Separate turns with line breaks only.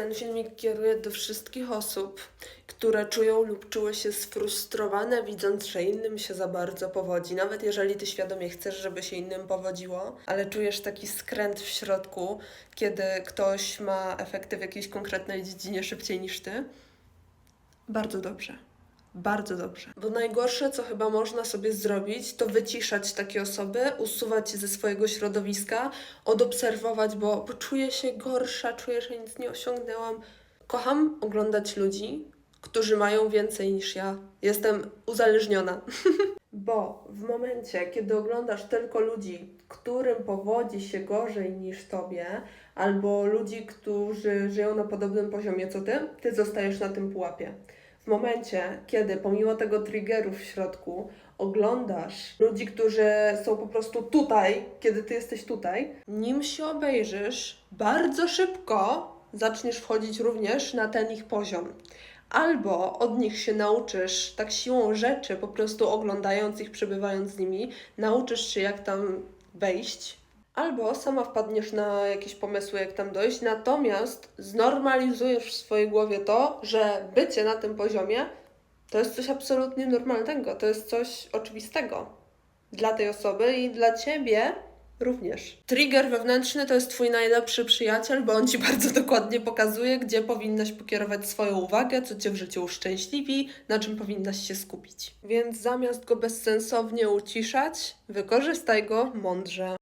Ten filmik kieruję do wszystkich osób, które czują lub czuły się sfrustrowane, widząc, że innym się za bardzo powodzi. Nawet jeżeli ty świadomie chcesz, żeby się innym powodziło, ale czujesz taki skręt w środku, kiedy ktoś ma efekty w jakiejś konkretnej dziedzinie szybciej niż ty. Bardzo dobrze. Bardzo dobrze. Bo najgorsze, co chyba można sobie zrobić, to wyciszać takie osoby, usuwać je ze swojego środowiska, odobserwować, bo, bo czuję się gorsza, czuję, że nic nie osiągnęłam. Kocham oglądać ludzi, którzy mają więcej niż ja. Jestem uzależniona. Bo w momencie, kiedy oglądasz tylko ludzi, którym powodzi się gorzej niż tobie, albo ludzi, którzy żyją na podobnym poziomie co ty, ty zostajesz na tym pułapie. Momencie, kiedy pomimo tego triggeru w środku oglądasz ludzi, którzy są po prostu tutaj, kiedy ty jesteś tutaj, nim się obejrzysz, bardzo szybko zaczniesz wchodzić również na ten ich poziom. Albo od nich się nauczysz tak siłą rzeczy, po prostu oglądając ich, przebywając z nimi, nauczysz się jak tam wejść, albo sama wpadniesz na jakieś pomysły, jak tam dojść, natomiast znormalizujesz w swojej głowie to, że bycie na tym poziomie to jest coś absolutnie normalnego, to jest coś oczywistego dla tej osoby i dla ciebie również. Trigger wewnętrzny to jest twój najlepszy przyjaciel, bo on ci bardzo dokładnie pokazuje, gdzie powinnaś pokierować swoją uwagę, co cię w życiu uszczęśliwi, na czym powinnaś się skupić. Więc zamiast go bezsensownie uciszać, wykorzystaj go mądrze.